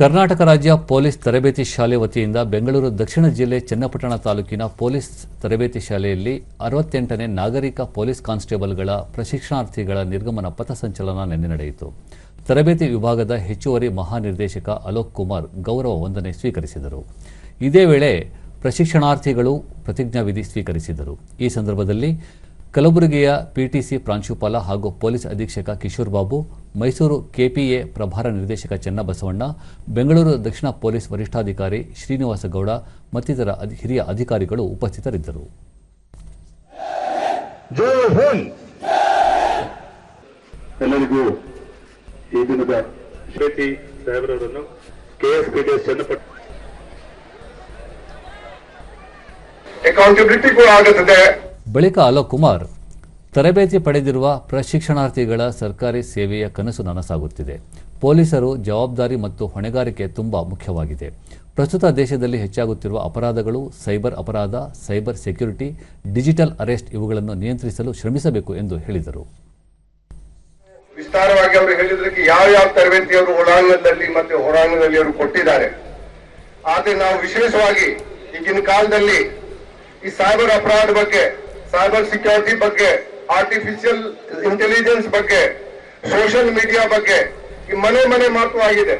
ಕರ್ನಾಟಕ ರಾಜ್ಯ ಪೊಲೀಸ್ ತರಬೇತಿ ಶಾಲೆ ವತಿಯಿಂದ ಬೆಂಗಳೂರು ದಕ್ಷಿಣ ಜಿಲ್ಲೆ ಚನ್ನಪಟ್ಟಣ ತಾಲೂಕಿನ ಪೊಲೀಸ್ ತರಬೇತಿ ಶಾಲೆಯಲ್ಲಿ ಅರವತ್ತೆಂಟನೇ ನಾಗರಿಕ ಪೊಲೀಸ್ ಕಾನ್ಸ್ಟೇಬಲ್ಗಳ ಪ್ರಶಿಕ್ಷಣಾರ್ಥಿಗಳ ನಿರ್ಗಮನ ಪಥಸಂಚಲನ ನಿನ್ನೆ ನಡೆಯಿತು. ತರಬೇತಿ ವಿಭಾಗದ ಹೆಚ್ಚುವರಿ ಮಹಾನಿರ್ದೇಶಕ ಅಲೋಕ್ ಕುಮಾರ್ ಗೌರವ ವಂದನೆ ಸ್ವೀಕರಿಸಿದರು. ಇದೇ ವೇಳೆ ಪ್ರಶಿಕ್ಷಣಾರ್ಥಿಗಳು ಪ್ರತಿಜ್ಞಾವಿಧಿ ಸ್ವೀಕರಿಸಿದರು. ಈ ಸಂದರ್ಭದಲ್ಲಿ ಕಲಬುರಗಿಯ ಪಿಟಿಸಿ ಪ್ರಾಂಶುಪಾಲ ಹಾಗೂ ಪೊಲೀಸ್ ಅಧೀಕ್ಷಕ ಕಿಶೋರ್ ಬಾಬು ಮೈಸೂರು ಕೆಪಿಎ ಪ್ರಭಾರ ನಿರ್ದೇಶಕ ಚೆನ್ನಬಸವಣ್ಣ ಬೆಂಗಳೂರು ದಕ್ಷಿಣ ಪೊಲೀಸ್ ವರಿಷ್ಠಾಧಿಕಾರಿ ಶ್ರೀನಿವಾಸ ಗೌಡ ಮತ್ತಿತರ ಹಿರಿಯ ಅಧಿಕಾರಿಗಳು ಉಪಸ್ಥಿತರಿದ್ದರು. ಎಲ್ಲರಿಗೂ ಈ ದಿನದ ಸಾಹೇಬ್ರವರನ್ನು ಅಕೌಂಟಬಿಲಿಟಿ ಕೂಡ ಆಗುತ್ತದೆ ಬಳಿಕ ಅಲೋಕ್ ಕುಮಾರ್, ತರಬೇತಿ ಪಡೆದಿರುವ ಪ್ರಶಿಕ್ಷಣಾರ್ಥಿಗಳ ಸರ್ಕಾರಿ ಸೇವೆಯ ಕನಸು ನನಸಾಗುತ್ತಿದೆ. ಪೊಲೀಸರು ಜವಾಬ್ದಾರಿ ಮತ್ತು ಹೊಣೆಗಾರಿಕೆ ತುಂಬ ಮುಖ್ಯವಾಗಿದೆ. ಪ್ರಸ್ತುತ ದೇಶದಲ್ಲಿ ಹೆಚ್ಚಾಗುತ್ತಿರುವ ಅಪರಾಧಗಳು, ಸೈಬರ್ ಅಪರಾಧ, ಸೈಬರ್ ಸೆಕ್ಯೂರಿಟಿ, ಡಿಜಿಟಲ್ ಅರೆಸ್ಟ್ ಇವುಗಳನ್ನು ನಿಯಂತ್ರಿಸಲು ಶ್ರಮಿಸಬೇಕು ಎಂದು ಹೇಳಿದರು. ವಿಸ್ತಾರವಾಗಿ ಅವರು ಹೇಳಿದ್ರಕ್ಕೆ ಯಾವ ಯಾವ ತರಬೇತಿ ಅವರು ಒಳಾಂಗಣದಲ್ಲಿ ಮತ್ತೆ ಹೊರಾಂಗಣದಲ್ಲಿ ಅವರು ಕೊಟ್ಟಿದ್ದಾರೆ. ಆದ್ರೆ ನಾವು ವಿಶೇಷವಾಗಿ ಈಗಿನ ಕಾಲದಲ್ಲಿ ಈ ಸೈಬರ್ ಅಪರಾಧ ಬಗ್ಗೆ ಸೈಬರ್ ಸೆಕ್ಯೂರಿಟಿ ಬಗ್ಗೆ ಆರ್ಟಿಫಿಷಿಯಲ್ ಇಂಟೆಲಿಜೆನ್ಸ್ ಬಗ್ಗೆ ಸೋಷಿಯಲ್ ಮೀಡಿಯಾ ಬಗ್ಗೆ ಈ ಮನೆ ಮನೆ ಮಾತು ಆಗಿದೆ.